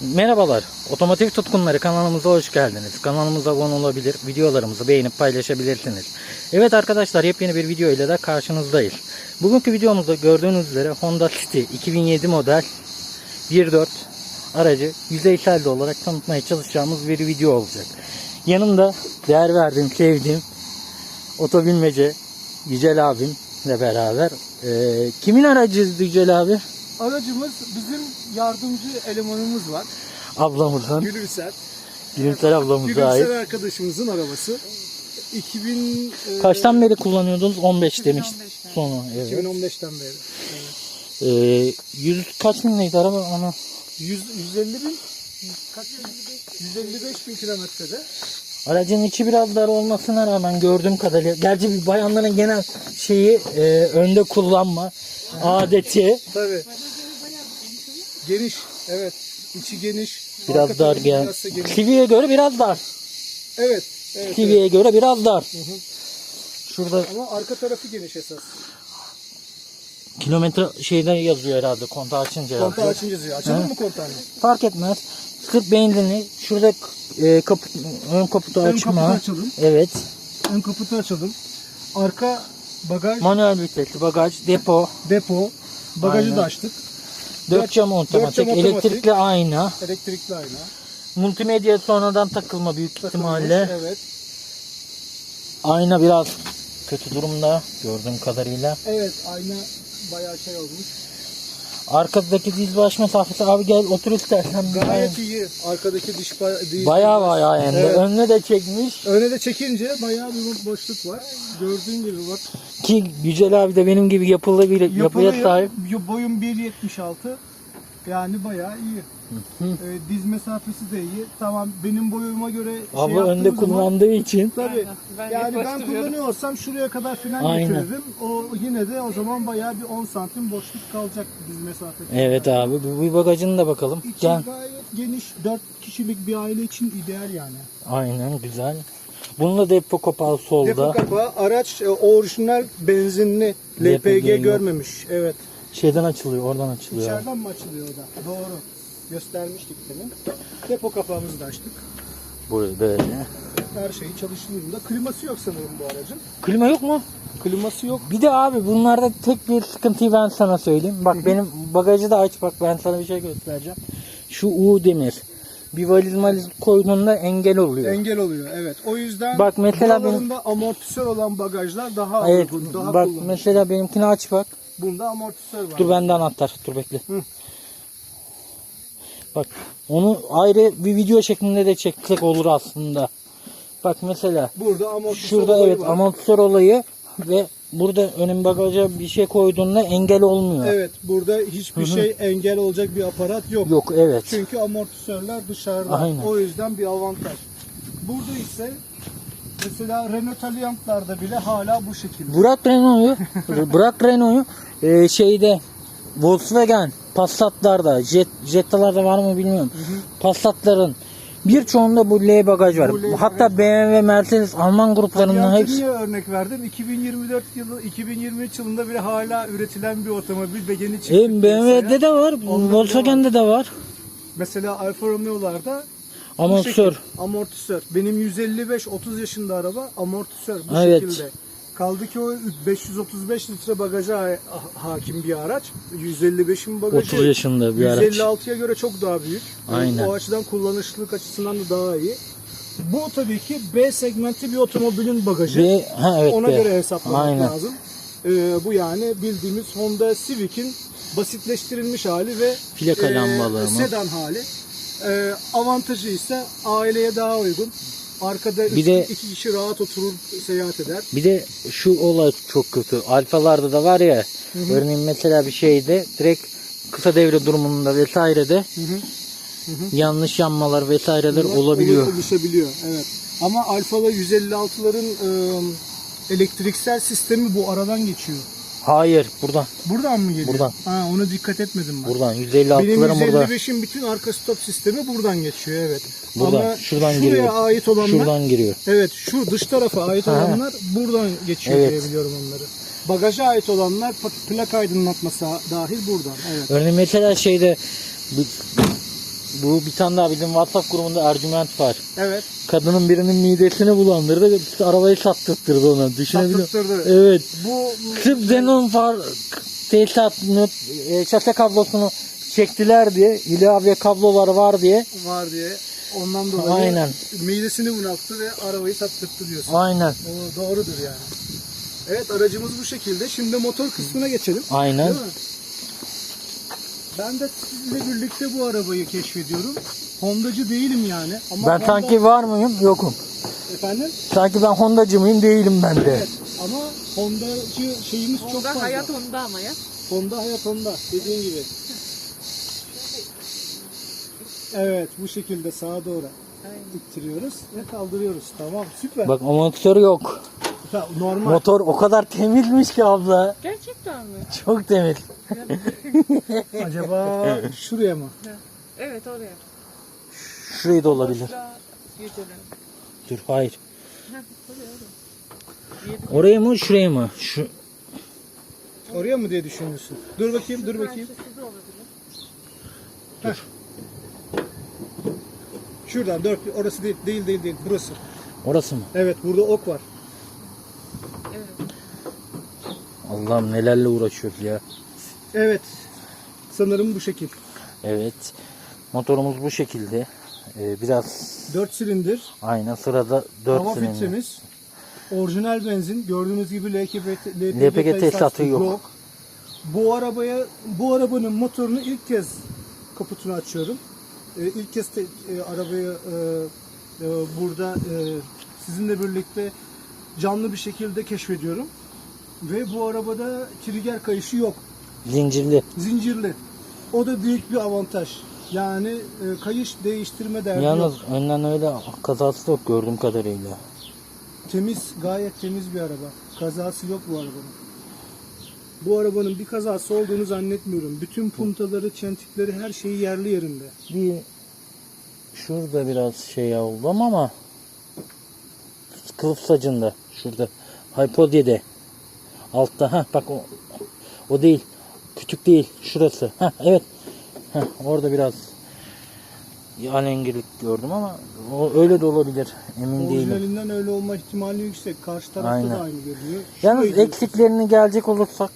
Merhabalar, Otomotiv Tutkunları kanalımıza hoş geldiniz. Kanalımıza abone olabilir, videolarımızı beğenip paylaşabilirsiniz. Evet arkadaşlar, yepyeni bir video ile de karşınızdayız. Bugünkü videomuzda gördüğünüz üzere Honda City 2007 model 1.4 aracı yüzeysel de olarak tanıtmaya çalışacağımız bir video olacak. Yanımda değer verdiğim, sevdiğim otobilmece Yücel abimle beraber. Ee, kimin aracıydı Yücel abi? Aracımız bizim yardımcı elemanımız var. Ablamızın. Gülümser. Gülümser ablamıza ait. Gülümser arkadaşımızın arabası. 2000 e, Kaçtan beri kullanıyordunuz? 15 demiş. Sonra evet. 2015'ten beri. Ee, 100 kaç binleydi araba ana? 100, 150 bin kaç 155 bin kilometrede. Aracın içi biraz dar olmasına rağmen gördüğüm kadarıyla gerçi bir bayanların genel şeyi e, önde kullanma adeti Tabii. Geniş. Evet. İçi geniş. biraz Arka dar tarafı gel. biraz da geniş. TV'ye göre biraz dar. Evet. Evet. evet. TV'ye göre biraz dar. Şurada Ama arka tarafı geniş esas. kilometre şeyden yazıyor herhalde kontağı açınca. Kontağı açınca yazıyor. Açalım mı kontağını? Fark etmez. 40 benzinli. Şurada e, kaput, ön kaputu Ön açma. kaputu açalım. Evet. Ön kaputu açalım. Arka bagaj, Manuel vitesli bagaj, depo, depo. Bagajı Aynen. da açtık. dört cam otomatik, cam otomatik. elektrikli ayna, Elektrikli ayna. multimedya sonradan takılma büyük ihtimalle. Takılmış, Evet. Ayna biraz kötü durumda gördüğüm kadarıyla. Evet ayna bayağı şey olmuş. Arkadaki diz baş mesafesi abi gel otur istersen. Gayet iyi. Arkadaki diş ba- diş- Bayağı bayağı yani. Evet. Önüne de çekmiş. Öne de çekince bayağı bir boşluk var. Gördüğün gibi bak. Ki Yücel abi de benim gibi yapılı bir yapıya sahip. Boyum 1.76. Yani bayağı iyi. Ee, diz mesafesi de iyi. Tamam benim boyuma göre şey Abla yaptığımız önde zaman- kullandığı için. Tabii. Ben yani ben kullanıyorsam şuraya kadar falan Aynen. getiririm. O yine de o zaman bayağı bir 10 santim boşluk kalacak diz mesafesi. Evet abi bu bir bagajına da bakalım. İçi Gel. gayet geniş. 4 kişilik bir aile için ideal yani. Aynen güzel. Bununla depo kapağı solda. Depo kapağı araç e, orijinal benzinli LPG LPG, yok. görmemiş. Evet. Şeyden açılıyor, oradan açılıyor. İçeriden mi açılıyor o da? Doğru. Göstermiştik demin. Depo kapağımızı da açtık. Böyle böyle. Her şeyi çalışır durumda. Kliması yok sanırım bu aracın. Klima yok mu? Kliması yok. Bir de abi bunlarda tek bir sıkıntıyı ben sana söyleyeyim. Bak benim bagajı da aç bak ben sana bir şey göstereceğim. Şu U demir. Bir valiz maliz koyduğunda engel oluyor. Engel oluyor evet. O yüzden Bak mesela benim- buralarında amortisör olan bagajlar daha evet uygun, daha bak kullanışlı. mesela benimkini aç bak. Bunda amortisör var. Dur bende anahtar. Dur bekle. Hı. Bak onu ayrı bir video şeklinde de çeksek olur aslında. Bak mesela Burada amortisör şurada olayı evet var. amortisör olayı ve burada önün bagaja bir şey koyduğunda engel olmuyor. Evet burada hiçbir şey engel olacak bir aparat yok. Yok evet. Çünkü amortisörler dışarıda. Aynen. O yüzden bir avantaj. Burada ise mesela Renault Alliant'larda bile hala bu şekilde. Bırak Renault'u. bırak Renault'u. Ee, şeyde Volkswagen, Passat'larda, Jet, Jetta'larda var mı bilmiyorum. Passat'ların birçoğunda bu L bagaj var. Bu L Hatta BMW, Mercedes, Alman gruplarının Alliant'ı hepsi niye örnek verdim? 2024 yılı, 2023 yılında bile hala üretilen bir otomobil ve yeni çıktı. e, BMW'de de var, Volkswagen'de de var. Mesela Alfa Romeo'larda Amortisör. amortisör. Benim 155 30 yaşında araba amortisör bu Evet. şekilde. Kaldı ki o 535 litre bagaja ha- hakim bir araç. 155'in bagajı 30 yaşında bir araç. 156'ya göre çok daha büyük. Aynen. O açıdan kullanışlılık açısından da daha iyi. Bu tabii ki B segmenti bir otomobilin bagajı. Ve ha evet Ona be. göre hesaplamak Aynen. lazım. Ee, bu yani bildiğimiz Honda Civic'in basitleştirilmiş hali ve Plaka e, lambaları mı? sedan hali. Ee, avantajı ise aileye daha uygun. Arkada Bir üç- de- iki kişi rahat oturur seyahat eder. Bir de şu olay çok kötü. Alfalarda da var ya. Örneğin mesela bir şeyde direkt kısa devre durumunda vesairede yanlış yanmalar vesaireler Bunlar olabiliyor. olu- Oluşabiliyor evet. Ama Alfa'la 156'ların e, elektriksel sistemi bu aradan geçiyor. Hayır buradan. Buradan mı geliyor? Buradan. Ha, ona dikkat etmedim ben. Buradan Benim 156'ların burada. 155'in bütün arka stop sistemi buradan geçiyor evet. Buradan, Ama şuradan şuraya giriyor. ait olanlar Şuradan giriyor. evet şu dış tarafa ait Ha. olanlar buradan geçiyor Evet. diye biliyorum onları. Bagaja ait olanlar plak aydınlatması dahil buradan. Evet. Örneğin mesela şeyde bu bir tane daha bizim WhatsApp grubunda Ercüment var. Evet. Kadının birinin midesini bulandırdı. Arabayı sattırttırdı ona. Düşünebiliyor Sattırttırdı. Evet. Bu Sırf Xenon far tesisatını, e, şase kablosunu çektiler diye, ilave kabloları var diye. var diye ondan dolayı Aynen. midesini bunalttı ve arabayı sattırttı diyorsun. Aynen. O doğrudur yani. Evet aracımız bu şekilde. Şimdi motor kısmına geçelim. Aynen. Değil mi? Ben de sizinle birlikte bu arabayı keşfediyorum. Hondacı değilim yani. Ama Ben Honda- sanki var mıyım? Yokum. Efendim? Sanki ben Hondacı mıyım? Değilim ben de. Evet. Ama Hondacı şeyimiz çok Onda fazla. hayat onda ama ya. Honda hayat Honda dediğin gibi. Evet bu şekilde sağa doğru ittiriyoruz ve kaldırıyoruz. Tamam süper. Bak motor yok. Normal. Motor o kadar temizmiş ki abla. Gerçekten mi? Çok temiz. Acaba şuraya mı? Evet oraya. Şurayı da olabilir. Dur hayır. Heh, oraya mı şuraya mı? Şu Oraya mı diye düşünüyorsun? Dur bakayım, dur bakayım. olabilir. Şuradan dört, orası değil, değil, değil, değil. Burası. orası mı? Evet, burada ok var. Evet. Allah'ım nelerle uğraşıyoruz ya. Evet. Sanırım bu şekil. Evet. Motorumuz bu şekilde. Ee, biraz Dört silindir. aynen sırada 4 Hava filtremiz. Orijinal benzin. Gördüğünüz gibi LPG, LPG, LPG tesisatı yok. Bu arabaya, bu arabanın motorunu ilk kez kaputunu açıyorum. Ee, ilk kez te- e, arabayı e, e, burada e, sizinle birlikte canlı bir şekilde keşfediyorum. Ve bu arabada trigger kayışı yok. Zincirli. Zincirli. O da büyük bir avantaj. Yani e, kayış değiştirme derdi Yalnız yok. önden öyle kazası yok gördüğüm kadarıyla. Temiz, gayet temiz bir araba. Kazası yok bu arabanın. Bu arabanın bir kazası olduğunu zannetmiyorum. Bütün puntaları, çentikleri, her şeyi yerli yerinde. Bir şurada biraz şey oldu ama kılıf sacında şurada. Hypodia'de. Altta ha bak o o değil. Küçük değil. Şurası. Ha evet. Ha orada biraz alengirlik gördüm ama o öyle de olabilir. Emin değilim. Orijinalinden öyle olma ihtimali yüksek. Karşı tarafta Aynen. da aynı görünüyor. Yalnız Şurayı- eksiklerine gelecek olursak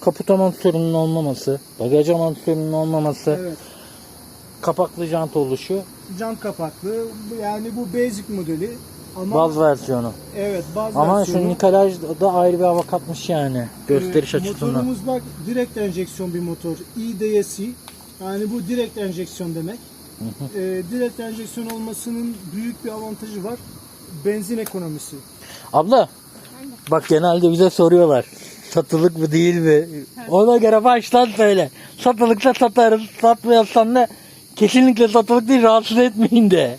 kaput amortisörünün olmaması, bagaj amortisörünün olmaması, Evet. kapaklı jant oluşu, Cam kapaklı. Yani bu basic modeli. Ama baz versiyonu. evet baz Ama versiyonu. şu nikelaj da ayrı bir hava katmış yani. Gösteriş Ee, açısından. Motorumuz bak direkt enjeksiyon bir motor. IDSI. Yani bu direkt enjeksiyon demek. Ee, direkt enjeksiyon olmasının büyük bir avantajı var. Benzin ekonomisi. Abla bak genelde bize soruyorlar. Satılık mı değil mi? Ona göre baştan söyle. Satılıksa satarız. Satmıyorsan da kesinlikle satılık değil rahatsız etmeyin de.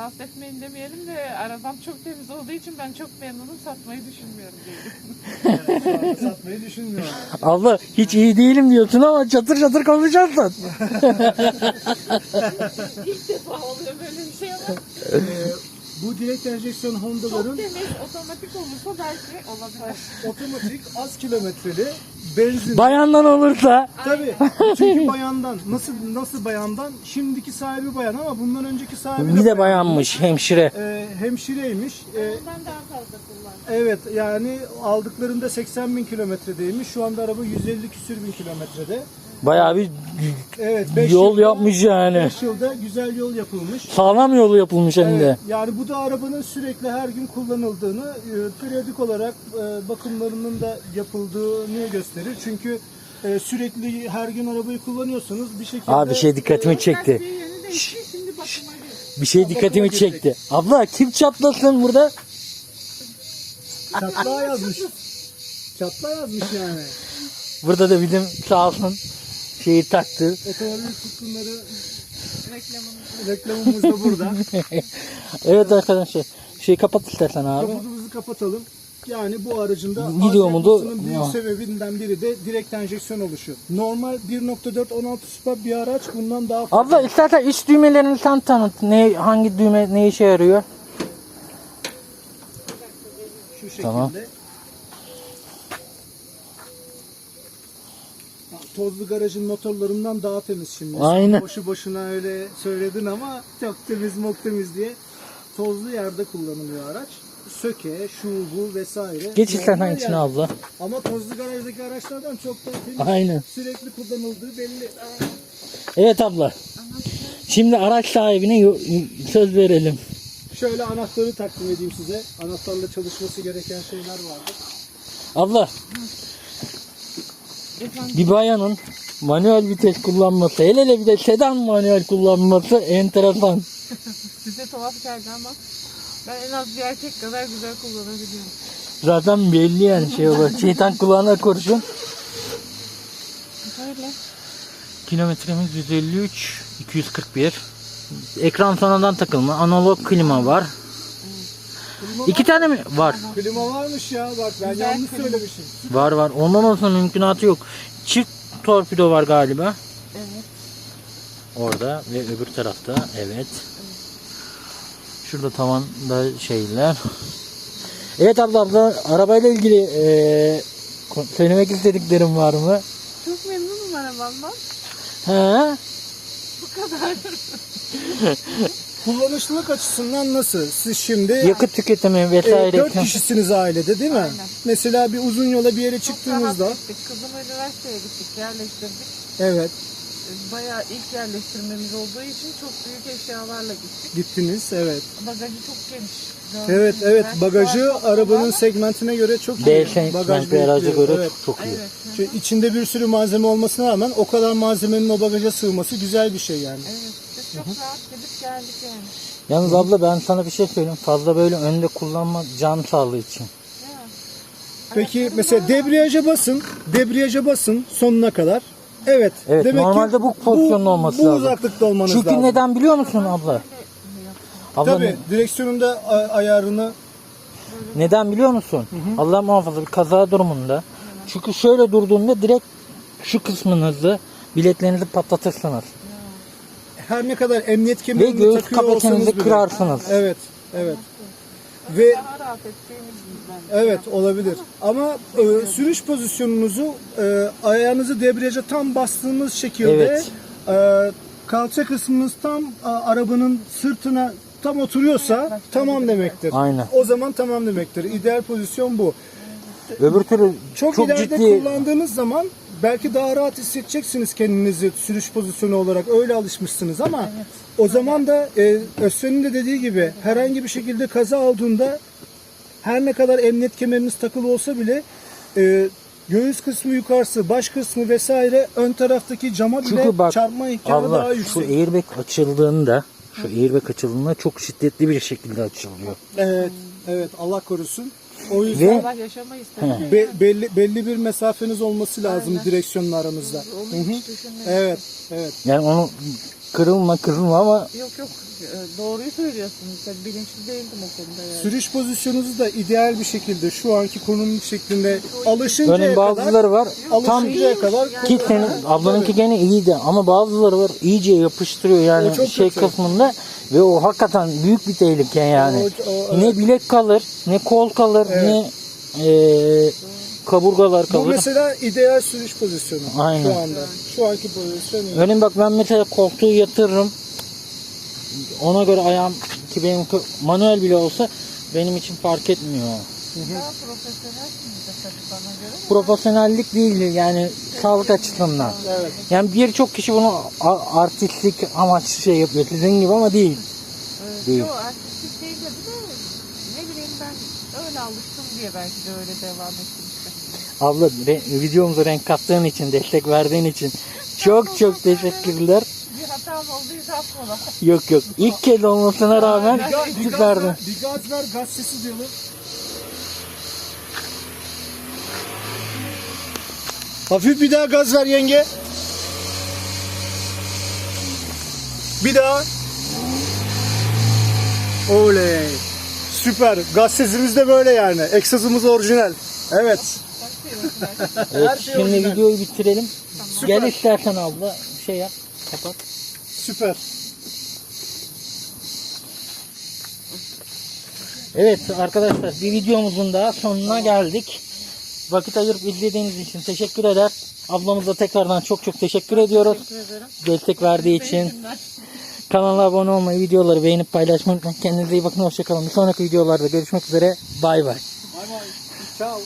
Rahatsız etmeyin demeyelim de arabam çok temiz olduğu için ben çok memnunum satmayı düşünmüyorum diyelim. Şu anda satmayı düşünmüyorum. Abla hiç iyi değilim diyorsun ama çatır çatır konuşacaksın. İlk defa oluyor böyle bir şey ama Ee, bu direkt enjeksiyon çok Honda'ların temiz otomatik olursa belki olabilir. otomatik az kilometreli benzin. Bayandan olursa Tabii. Çünkü bayandan. Nasıl nasıl bayandan? Şimdiki sahibi bayan ama bundan önceki sahibi bir de bayan. bayanmış hemşire. Ee, hemşireymiş. Ee, Ondan daha fazla kullan. Evet yani aldıklarında 80 bin kilometredeymiş. Şu anda araba 150 küsür bin kilometrede. Bayağı bir Evet 5 yol yapmış yani. 5 yılda güzel yol yapılmış. Sağlam yolu yapılmış hem de. Evet, yani bu da arabanın sürekli her gün kullanıldığını, e, periyodik olarak e, bakımlarının da yapıldığını gösterir. Çünkü e, sürekli her gün arabayı kullanıyorsanız bir şekilde Abi bir şey dikkatimi çekti. Bakıma gir. Bir şey dikkatimi çekti. Abla kim çatlasın burada? çatlağa yazmış. Çatla yazmış yani. Burada da bizim sağ olsun şeyi taktı. Otomobil tutkunları Reklamını. reklamımız da burada. Evet arkadaşlar. Şey kapat istersen abi. Kaputumuzu kapatalım. Yani bu aracın da Gidiyor mu da- büyük Ya. sebebinden biri de direkt enjeksiyon oluşu. Normal 1.4 16 süper bir araç bundan daha fazla. Abla istersen iç düğmelerini sen tanıt. Ne hangi düğme ne işe yarıyor? Şu şekilde. Tamam. Tozlu garajın motorlarından daha temiz şimdi. Aynen. Boşu boşuna öyle söyledin ama çok temiz mok temiz diye tozlu yerde kullanılıyor araç. Söke, şu bu vesaire. Geç istersen içine abla. Ama tozlu garajdaki araçlardan çok daha temiz. Aynen. Sürekli kullanıldığı belli. Evet abla. Şimdi araç sahibine söz verelim. Şöyle anahtarı takdim edeyim size. Anahtarla çalışması gereken şeyler vardır. Abla Efendim, bir bayanın manuel vites kullanması, hele hele bir de sedan manuel kullanması enteresan. size tuhaf geldi ama ben en az bir erkek kadar güzel kullanabiliyorum. Zaten belli yani şey olur. Şeytan kulağına kurşun. Böyle. Kilometremiz 153, 241. Ekran sonradan takılma, analog klima var. İki tane mi? Var. Klima varmış ya bak ben Güzel yanlış klima. söylemişim. Var var. Ondan olsa mümkünatı yok. Çift torpido var galiba. Evet. Orada ve öbür tarafta evet. Şurada tavanda şeyler. Evet abla abla arabayla ilgili eee, ko- söylemek istediklerim var mı? Çok memnunum arabamdan. He? Bu kadar. Kullanışlılık açısından nasıl? Siz şimdi Yakıt tüketimi e, vesaire. dört kişisiniz ailede değil mi? Aynen. Mesela bir uzun yola bir yere Çok çıktığınızda rahat gittik. Kızımı üniversiteye gittik, yerleştirdik. evet Bayağı ilk yerleştirmemiz olduğu için çok büyük eşyalarla gittik. gittiniz evet. Bagajı çok geniş. Evet evet bagajı çok arabanın segmentine göre çok iyi. D segment bir araca bekliyor, göre evet. çok, çok iyi. Evet. Çünkü içinde bir sürü malzeme olmasına rağmen o kadar malzemenin o bagaja sığması güzel bir şey yani. Evet. Rahat gidip geldik yani. Yalnız abla ben sana bir şey söyleyeyim. Fazla böyle önde kullanma can sağlığı için. Peki mesela debriyaja basın, debriyaja basın sonuna kadar. Evet. Evet, demek ki normalde bu pozisyonda olması bu lazım. uzaklıkta olmanız Çünkü lazım. neden biliyor musun abla? Abla Tabii direksiyonun da ayarını neden biliyor musun? Allah muhafaza bir kaza durumunda. Çünkü şöyle durduğunda direkt şu kısmınızı bileklerinizi patlatırsınız. Her ne kadar emniyet Ve kemerini göğüs takıyor olsanız kafesinizi bile. kırarsınız. Evet, evet. Ve Daha rahat evet olabilir. Ama e, sürüş pozisyonunuzu e, ayağınızı debriyaja tam bastığınız şekilde Evet. e, kalça kısmınız tam e, arabanın sırtına tam oturuyorsa tamam demektir. Aynen. O zaman tamam demektir. İdeal pozisyon bu. Öbür türlü Çok, çok, ileride ciddi kullandığınız zaman belki daha rahat hissedeceksiniz kendinizi sürüş pozisyonu olarak öyle alışmışsınız ama o zaman da e, Özsen'in de dediği gibi herhangi bir şekilde kaza olduğunda her ne kadar emniyet kemeriniz takılı olsa bile e, göğüs kısmı yukarısı, baş kısmı vesaire ön taraftaki cama bile Çünkü bak çarpma imkanı daha abla şu yüksek. airbag açıldığında şu airbag açıldığında çok şiddetli bir şekilde açılıyor. Evet, evet Allah korusun. O yüzden Ve be- belli belli bir mesafeniz olması lazım direksiyonla aranızda. Onu hiç düşünmedim. Evet, evet. yani onu kırılma kırılma ama Yok yok e, doğruyu söylüyorsunuz. Tabii bilinçli değildim o konuda yani. Sürüş pozisyonunuzu da ideal bir şekilde şu anki konum şeklinde alışıncaya Önün kadar bazıları var tam alışıncaya kadar ki senin ablanınki gene iyiydi ama bazıları var iyice yapıştırıyor yani O çok şey kötü. kısmında ve o hakikaten büyük bir tehlike yani. O- o- Ne bilek kalır, ne kol kalır, ne eee, kaburgalar bu kalır. mesela ideal sürüş pozisyonu Aynen. şu anda. Şu anki pozisyon. Benim bak ben mesela koltuğu yatırırım. Ona göre ayağım ki benim manuel bile olsa benim için fark etmiyor. Daha profesyonelsiniz de tabii bana göre. Profesyonellik değil yani sağlık açısından. Evet. Yani birçok kişi bunu a- artistlik amaçlı şey yapıyor sizin gibi ama değil. Evet, Değil. Yok artistik değil de bir de ne bileyim ben öyle alıştım diye belki de öyle devam ettim işte. Abla re- videomuza renk kattığın için, destek verdiğin için çok çok teşekkürler. Bir hatam olduysa affola. Yok yok ilk kez olmasına rağmen Bir gaz, bir gaz süperdi. ver, bir gaz ver, gaz sesi diyelim. Hafif bir daha gaz ver yenge. Bir daha. Oley. Süper. Gaz sesimiz de böyle yani. Egzozumuz orijinal. Evet. Evet, şimdi videoyu bitirelim. Süper. Gel istersen abla şey yap kapat. Süper. Evet arkadaşlar bir videomuzun daha sonuna geldik. Vakit ayırıp izlediğiniz için teşekkür eder. Ablamıza tekrardan çok çok teşekkür ediyoruz. Teşekkür ederim. Destek verdiği için. Kanala abone olmayı, videoları beğenip paylaşmayı unutmayın. Kendinize iyi bakın. Hoşçakalın. Bir sonraki videolarda görüşmek üzere. Bay bay. Bay bay. Ciao.